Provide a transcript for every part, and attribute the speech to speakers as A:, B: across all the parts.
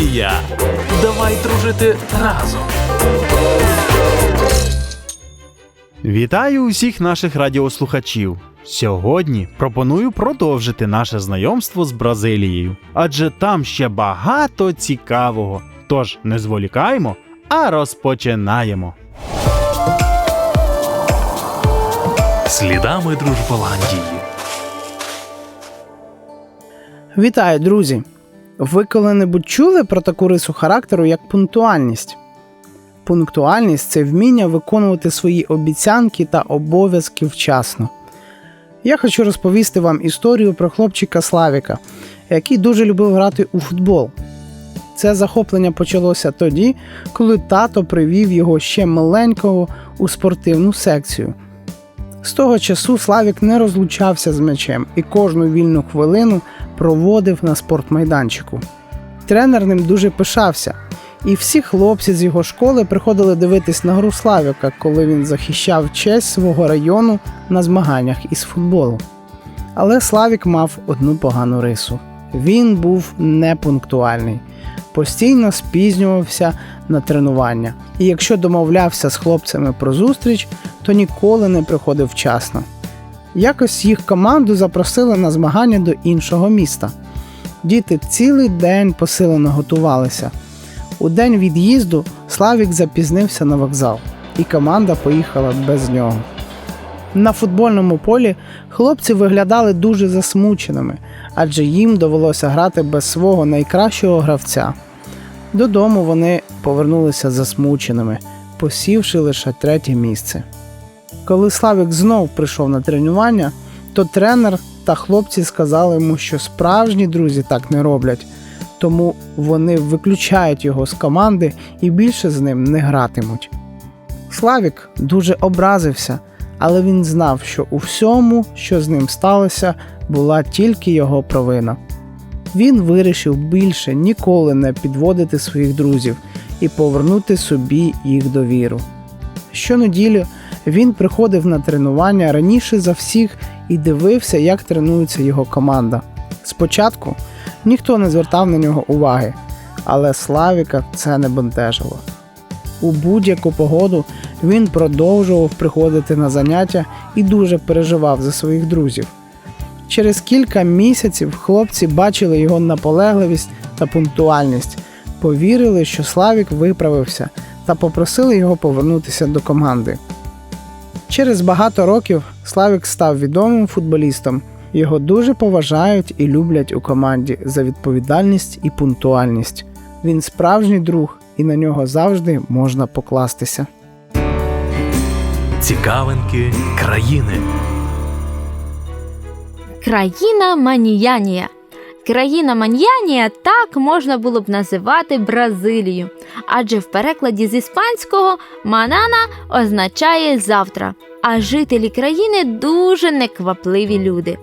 A: Голландія. Давай дружити разом.
B: Вітаю усіх наших радіослухачів. Сьогодні пропоную продовжити наше знайомство з Бразилією, адже там ще багато цікавого. Тож не зволікаємо, а розпочинаємо.
A: Слідами Дружболандії.
C: Вітаю, друзі! Ви коли-небудь чули про таку рису характеру, як пунктуальність? Пунктуальність це вміння виконувати свої обіцянки та обов'язки вчасно. Я хочу розповісти вам історію про хлопчика Славіка, який дуже любив грати у футбол. Це захоплення почалося тоді, коли тато привів його ще маленького у спортивну секцію. З того часу Славік не розлучався з м'ячем і кожну вільну хвилину проводив на спортмайданчику. Тренер ним дуже пишався, і всі хлопці з його школи приходили дивитись на гру Славіка, коли він захищав честь свого району на змаганнях із футболу. Але Славік мав одну погану рису: він був непунктуальний, постійно спізнювався на тренування, і якщо домовлявся з хлопцями про зустріч, то ніколи не приходив вчасно. Якось їх команду запросили на змагання до іншого міста. Діти цілий день посилено готувалися. У день від'їзду Славік запізнився на вокзал, і команда поїхала без нього. На футбольному полі хлопці виглядали дуже засмученими, адже їм довелося грати без свого найкращого гравця. Додому вони повернулися засмученими, посівши лише третє місце. Коли Славік знов прийшов на тренування, то тренер та хлопці сказали йому, що справжні друзі так не роблять, тому вони виключають його з команди і більше з ним не гратимуть. Славік дуже образився, але він знав, що у всьому, що з ним сталося, була тільки його провина. Він вирішив більше ніколи не підводити своїх друзів і повернути собі їх довіру. Щонеділі він приходив на тренування раніше за всіх і дивився, як тренується його команда. Спочатку ніхто не звертав на нього уваги, але Славіка це не бентежило. У будь-яку погоду він продовжував приходити на заняття і дуже переживав за своїх друзів. Через кілька місяців хлопці бачили його наполегливість та пунктуальність, повірили, що Славік виправився та попросили його повернутися до команди. Через багато років Славік став відомим футболістом. Його дуже поважають і люблять у команді за відповідальність і пунктуальність. Він справжній друг, і на нього завжди можна покластися.
A: Цікавинки країни.
D: Країна Маніянія. Країна Маньянія так можна було б називати Бразилію, адже в перекладі з іспанського манана означає завтра, а жителі країни дуже неквапливі люди.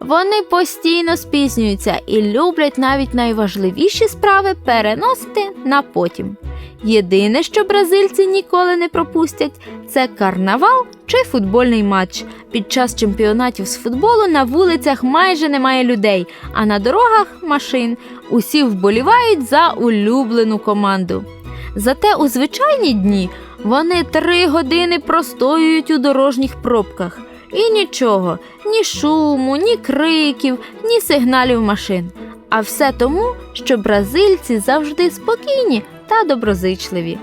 D: Вони постійно спізнюються і люблять навіть найважливіші справи переносити на потім. Єдине, що бразильці ніколи не пропустять, це карнавал чи футбольний матч. Під час чемпіонатів з футболу на вулицях майже немає людей, а на дорогах машин. Усі вболівають за улюблену команду. Зате у звичайні дні вони три години простоюють у дорожніх пробках. І нічого, ні шуму, ні криків, ні сигналів машин. А все тому, що бразильці завжди спокійні та доброзичливі.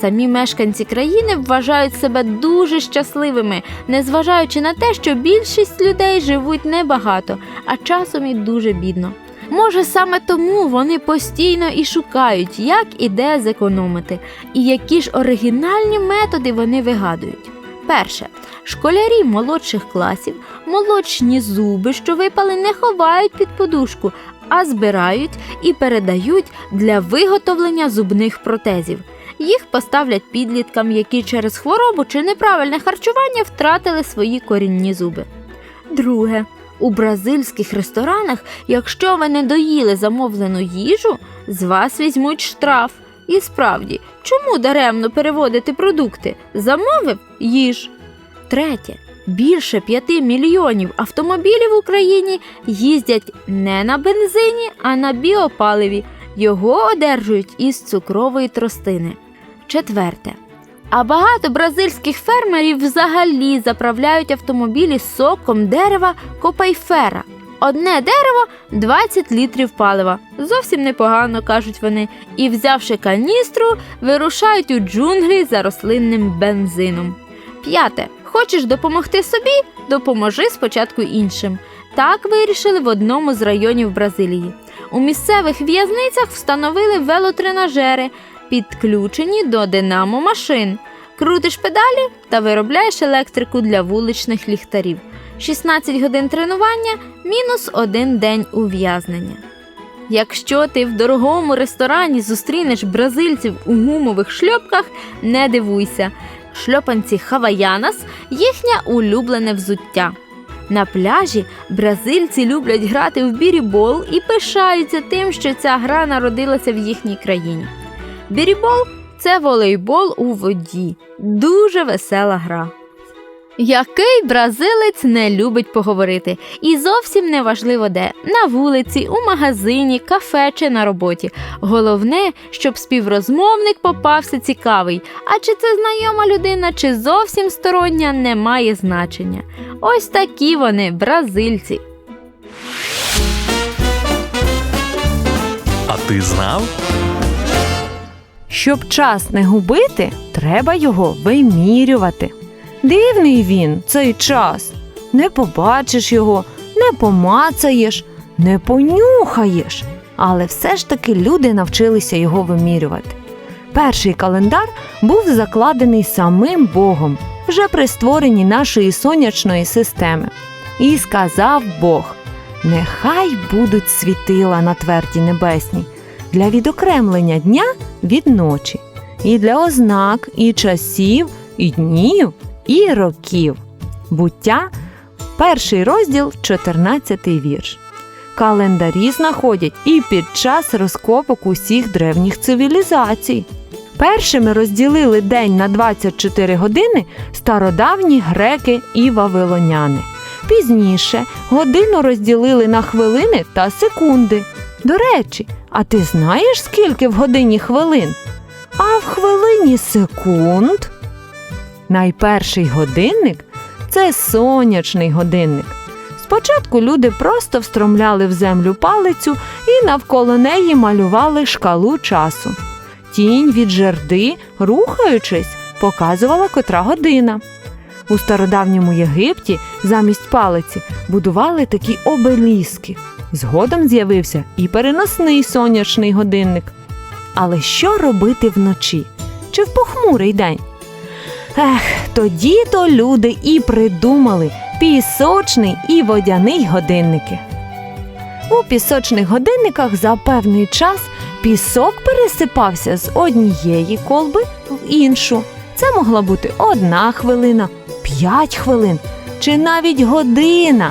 D: Самі мешканці країни вважають себе дуже щасливими, незважаючи на те, що більшість людей живуть небагато, а часом і дуже бідно. Може, саме тому вони постійно і шукають, як і де зекономити, і які ж оригінальні методи вони вигадують. Перше, школярі молодших класів молочні зуби, що випали, не ховають під подушку, а збирають і передають для виготовлення зубних протезів. Їх поставлять підліткам, які через хворобу чи неправильне харчування втратили свої корінні зуби. Друге, у бразильських ресторанах, якщо ви не доїли замовлену їжу, з вас візьмуть штраф. І справді, чому даремно переводити продукти? Замовив їж. Третє. Більше 5 мільйонів автомобілів в Україні їздять не на бензині, а на біопаливі. Його одержують із цукрової тростини. Четверте. А багато бразильських фермерів взагалі заправляють автомобілі соком дерева копайфера. Одне дерево 20 літрів палива. Зовсім непогано, кажуть вони, і, взявши каністру, вирушають у джунглі за рослинним бензином. П'яте. Хочеш допомогти собі? Допоможи спочатку іншим. Так вирішили в одному з районів Бразилії. У місцевих в'язницях встановили велотренажери, підключені до динамо машин. Крутиш педалі та виробляєш електрику для вуличних ліхтарів. 16 годин тренування мінус один день ув'язнення. Якщо ти в дорогому ресторані зустрінеш бразильців у гумових шльопках, не дивуйся. Шльопанці Хаваянас їхнє улюблене взуття. На пляжі бразильці люблять грати в бірібол і пишаються тим, що ця гра народилася в їхній країні. Бірібол це волейбол у воді. Дуже весела гра. Який бразилець не любить поговорити, і зовсім не важливо де на вулиці, у магазині, кафе чи на роботі. Головне, щоб співрозмовник попався цікавий. А чи це знайома людина, чи зовсім стороння, не має значення. Ось такі вони, бразильці.
A: А ти знав?
E: Щоб час не губити, треба його вимірювати. Дивний він, цей час. Не побачиш його, не помацаєш, не понюхаєш. Але все ж таки люди навчилися його вимірювати. Перший календар був закладений самим Богом вже при створенні нашої сонячної системи. І сказав Бог: Нехай будуть світила на тверді небесній для відокремлення дня від ночі, і для ознак, і часів, і днів, і років. Буття, перший розділ, 14 вірш. Календарі знаходять і під час розкопок усіх древніх цивілізацій. Першими розділили день на 24 години стародавні греки і вавилоняни. Пізніше годину розділили на хвилини та секунди. До речі, а ти знаєш, скільки в годині хвилин? А в хвилині секунд? Найперший годинник це сонячний годинник. Спочатку люди просто встромляли в землю палицю і навколо неї малювали шкалу часу. Тінь від жерди, рухаючись, показувала котра година. У стародавньому Єгипті замість палиці будували такі обеліски. Згодом з'явився і переносний сонячний годинник. Але що робити вночі чи в похмурий день? Ех, тоді то люди і придумали пісочний і водяний годинники. У пісочних годинниках за певний час пісок пересипався з однієї колби в іншу. Це могла бути одна хвилина, п'ять хвилин чи навіть година.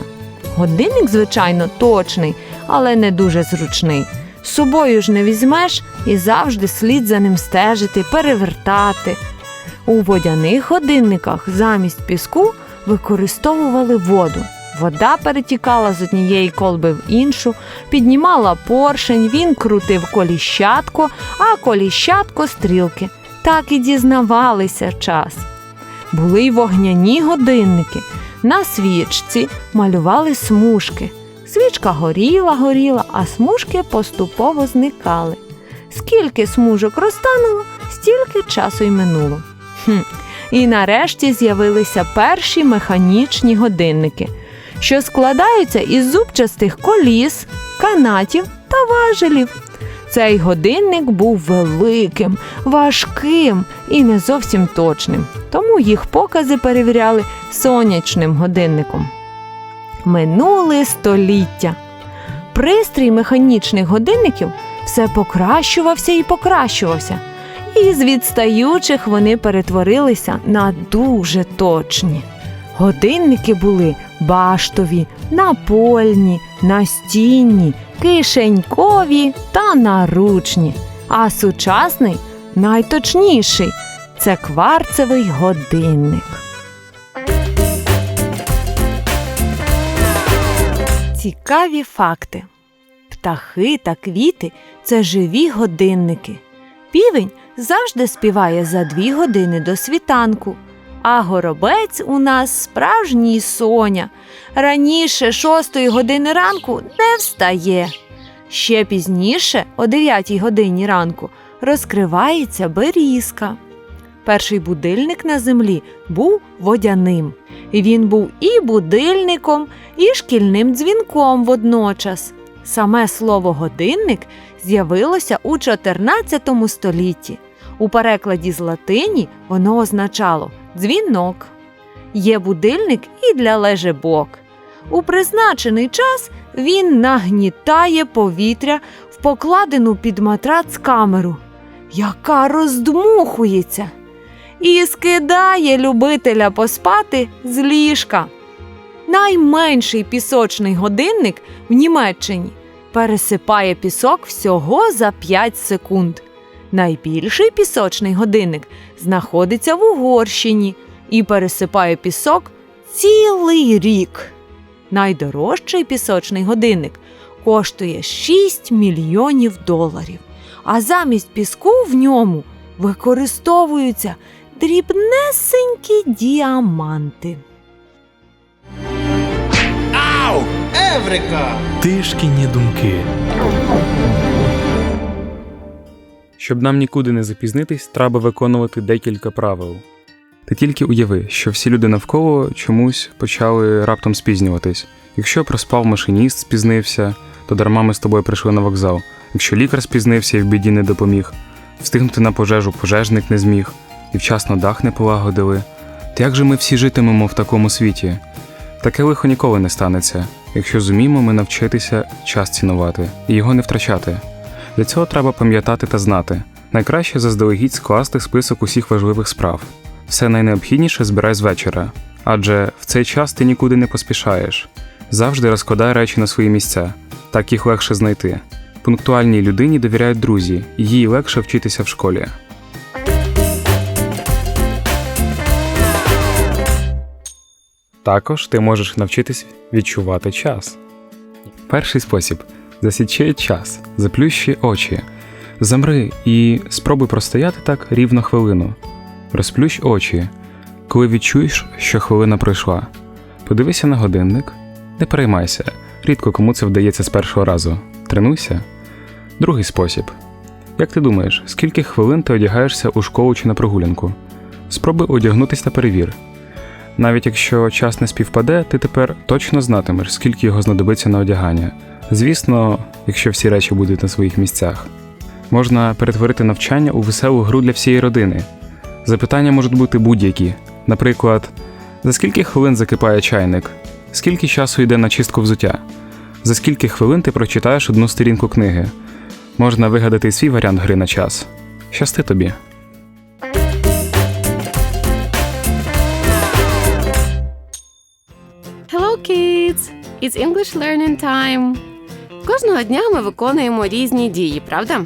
E: Годинник, звичайно, точний, але не дуже зручний. З собою ж не візьмеш і завжди слід за ним стежити, перевертати. У водяних годинниках замість піску використовували воду. Вода перетікала з однієї колби в іншу, піднімала поршень, він крутив коліщатку, а коліщатко стрілки. Так і дізнавалися час. Були й вогняні годинники. На свічці малювали смужки. Свічка горіла, горіла, а смужки поступово зникали. Скільки смужок розтануло, стільки часу й минуло. Хм. І нарешті з'явилися перші механічні годинники, що складаються із зубчастих коліс, канатів та важелів. Цей годинник був великим, важким і не зовсім точним, тому їх покази перевіряли сонячним годинником. Минули століття. Пристрій механічних годинників все покращувався і покращувався, і з відстаючих вони перетворилися на дуже точні. Годинники були баштові, напольні, настінні, кишенькові та наручні. А сучасний найточніший це кварцевий годинник. Цікаві факти. Птахи та квіти це живі годинники. Півень завжди співає за дві години до світанку, а горобець у нас справжній соня. Раніше шостої години ранку не встає. Ще пізніше, о 9 годині ранку, розкривається берізка. Перший будильник на землі був водяним. Він був і будильником, і шкільним дзвінком водночас. Саме слово годинник з'явилося у 14 столітті. У перекладі з латині воно означало дзвінок. Є будильник і для лежебок. У призначений час він нагнітає повітря в покладену під матрац камеру, яка роздмухується, і скидає любителя поспати з ліжка. Найменший пісочний годинник в Німеччині пересипає пісок всього за 5 секунд. Найбільший пісочний годинник знаходиться в Угорщині і пересипає пісок цілий рік. Найдорожчий пісочний годинник коштує 6 мільйонів доларів, а замість піску в ньому використовуються дрібнесенькі діаманти.
A: Тишкіні думки.
F: Щоб нам нікуди не запізнитись, треба виконувати декілька правил. Ти тільки уяви, що всі люди навколо чомусь почали раптом спізнюватись. Якщо проспав машиніст, спізнився, то дарма ми з тобою прийшли на вокзал. Якщо лікар спізнився і в біді не допоміг, встигнути на пожежу пожежник не зміг, і вчасно дах не полагодили. То як же ми всі житимемо в такому світі? Таке лихо ніколи не станеться, якщо зуміємо ми навчитися час цінувати і його не втрачати. Для цього треба пам'ятати та знати. Найкраще заздалегідь скласти список усіх важливих справ. Все найнеобхідніше збирай з вечора, адже в цей час ти нікуди не поспішаєш. Завжди розкладай речі на свої місця, так їх легше знайти. Пунктуальній людині довіряють друзі, їй легше вчитися в школі. Також ти можеш навчитись відчувати час. Перший спосіб засічи час, заплющи очі, замри і спробуй простояти так рівно хвилину. Розплющ очі, коли відчуєш, що хвилина пройшла. Подивися на годинник, не переймайся, рідко кому це вдається з першого разу. Тренуйся. Другий спосіб. Як ти думаєш, скільки хвилин ти одягаєшся у школу чи на прогулянку? Спробуй одягнутись та перевір. Навіть якщо час не співпаде, ти тепер точно знатимеш, скільки його знадобиться на одягання. Звісно, якщо всі речі будуть на своїх місцях. Можна перетворити навчання у веселу гру для всієї родини. Запитання можуть бути будь-які. Наприклад, за скільки хвилин закипає чайник? Скільки часу йде на чистку взуття? За скільки хвилин ти прочитаєш одну сторінку книги? Можна вигадати свій варіант гри на час. Щасти тобі!
G: It's English learning time. Кожного дня ми виконуємо різні дії, правда?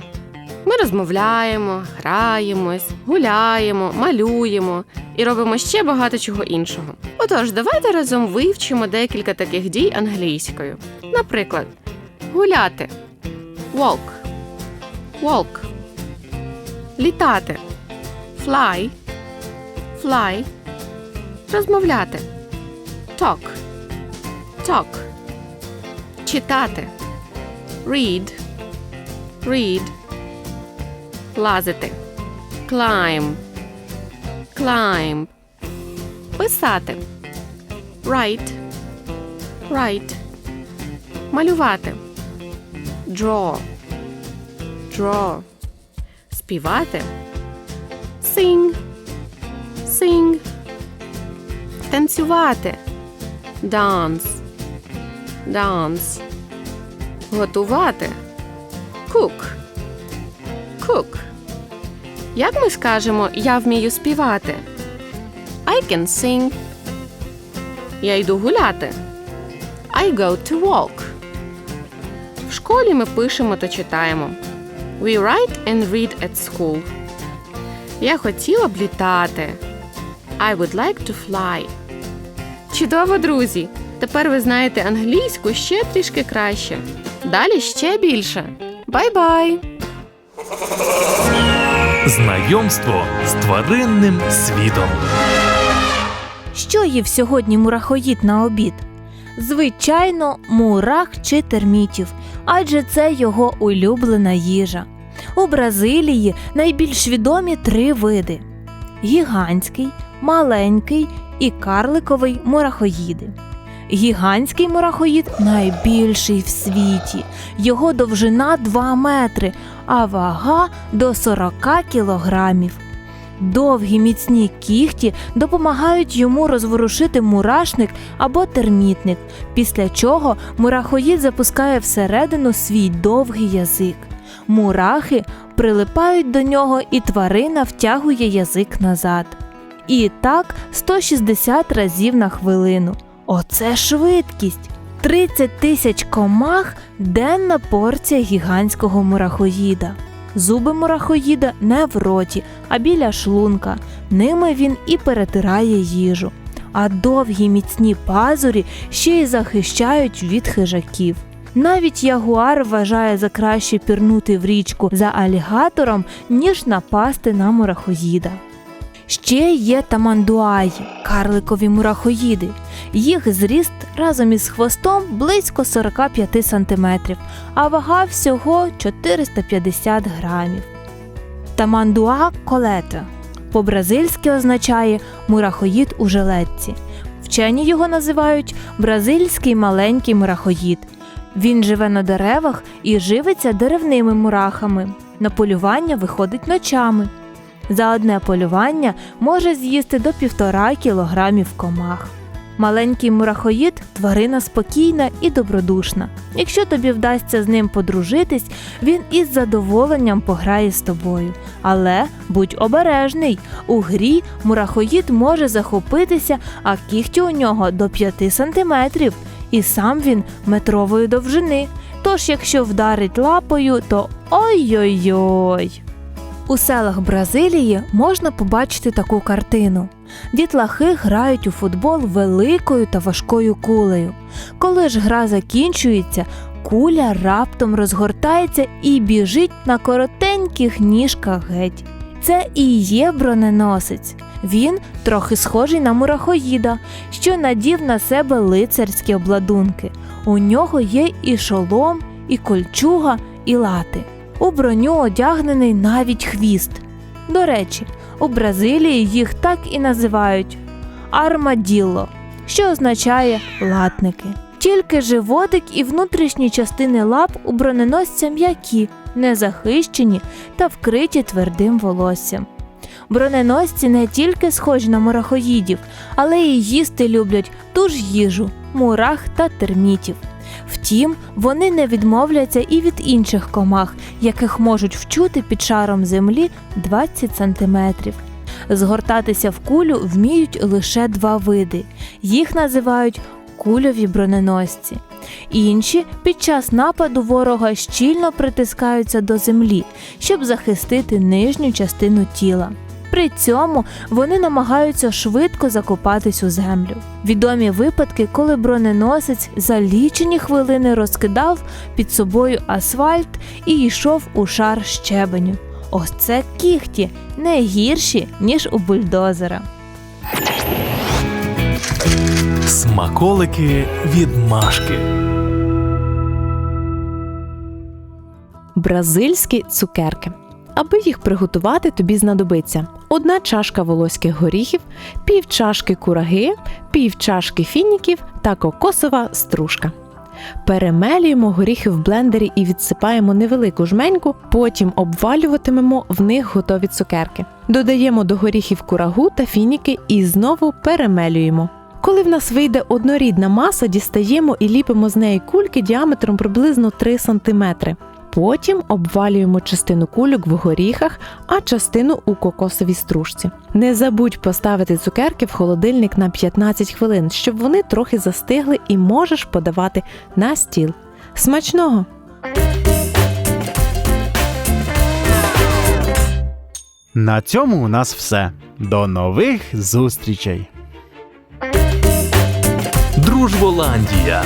G: Ми розмовляємо, граємось, гуляємо, малюємо і робимо ще багато чого іншого. Отож, давайте разом вивчимо декілька таких дій англійською. Наприклад, гуляти. Walk, walk, літати. Fly, fly, розмовляти. Talk, talk, читати read, read, лазити climb, climb, писати write, write, малювати draw, draw, співати sing, sing, танцювати dance, dance, готувати cook, cook. Як ми скажемо я вмію співати? I can sing. Я йду гуляти. I go to walk. В школі ми пишемо та читаємо. We write and read at school. Я хотіла б літати. I would like to fly. Чудово, друзі! Тепер ви знаєте англійську ще трішки краще. Далі ще більше. Бай-бай!
A: Знайомство з тваринним світом.
H: Що їв сьогодні мурахоїд на обід? Звичайно, мурах чи термітів, адже це його улюблена їжа. У Бразилії найбільш відомі три види: гігантський, маленький і карликовий мурахоїди. Гігантський мурахоїд найбільший в світі. Його довжина 2 метри, а вага до 40 кілограмів. Довгі міцні кіхті допомагають йому розворушити мурашник або термітник, після чого мурахоїд запускає всередину свій довгий язик. Мурахи прилипають до нього, і тварина втягує язик назад. І так 160 разів на хвилину. Оце швидкість! 30 тисяч комах денна порція гігантського мурахоїда. Зуби мурахоїда не в роті, а біля шлунка. Ними він і перетирає їжу. А довгі міцні пазурі ще й захищають від хижаків. Навіть ягуар вважає за краще пірнути в річку за алігатором, ніж напасти на мурахоїда. Ще є тамандуаї, карликові мурахоїди. Їх зріст разом із хвостом близько 45 см, а вага всього 450 грамів. Тамандуа колета по-бразильськи означає мурахоїд у жилетці. Вчені його називають бразильський маленький мурахоїд. Він живе на деревах і живиться деревними мурахами. На полювання виходить ночами. За одне полювання може з'їсти до півтора кілограмів комах. Маленький мурахоїд тварина спокійна і добродушна. Якщо тобі вдасться з ним подружитись, він із задоволенням пограє з тобою. Але будь обережний, у грі мурахоїд може захопитися, а кігті у нього до 5 сантиметрів, і сам він метрової довжини. Тож, якщо вдарить лапою, то ой-ой-ой. У селах Бразилії можна побачити таку картину. Дітлахи грають у футбол великою та важкою кулею. Коли ж гра закінчується, куля раптом розгортається і біжить на коротеньких ніжках геть. Це і є броненосець. Він трохи схожий на мурахоїда, що надів на себе лицарські обладунки. У нього є і шолом, і кольчуга, і лати. У броню одягнений навіть хвіст. До речі, у Бразилії їх так і називають армаділло, що означає латники. Тільки животик і внутрішні частини лап у броненосця м'які, незахищені та вкриті твердим волоссям. Броненосці не тільки схожі на мурахоїдів, але й їсти люблять ту ж їжу мурах та термітів. Втім, вони не відмовляться і від інших комах, яких можуть вчути під шаром землі 20 сантиметрів. Згортатися в кулю вміють лише два види. Їх називають кульові броненосці. Інші під час нападу ворога щільно притискаються до землі, щоб захистити нижню частину тіла. При цьому вони намагаються швидко закопатись у землю. Відомі випадки, коли броненосець за лічені хвилини розкидав під собою асфальт і йшов у шар щебеню. Ось це кіхті не гірші, ніж у бульдозера.
A: Смаколики від Машки.
I: Бразильські цукерки. Аби їх приготувати, тобі знадобиться одна чашка волоських горіхів, пів чашки кураги, пів чашки фініків та кокосова стружка. Перемелюємо горіхи в блендері і відсипаємо невелику жменьку, потім обвалюватимемо в них готові цукерки. Додаємо до горіхів курагу та фініки і знову перемелюємо. Коли в нас вийде однорідна маса, дістаємо і ліпимо з неї кульки діаметром приблизно 3 см. Потім обвалюємо частину кульок в горіхах, а частину у кокосовій стружці. Не забудь поставити цукерки в холодильник на 15 хвилин, щоб вони трохи застигли і можеш подавати на стіл. Смачного!
B: На цьому у нас все. До нових зустрічей!
A: Дружболандія.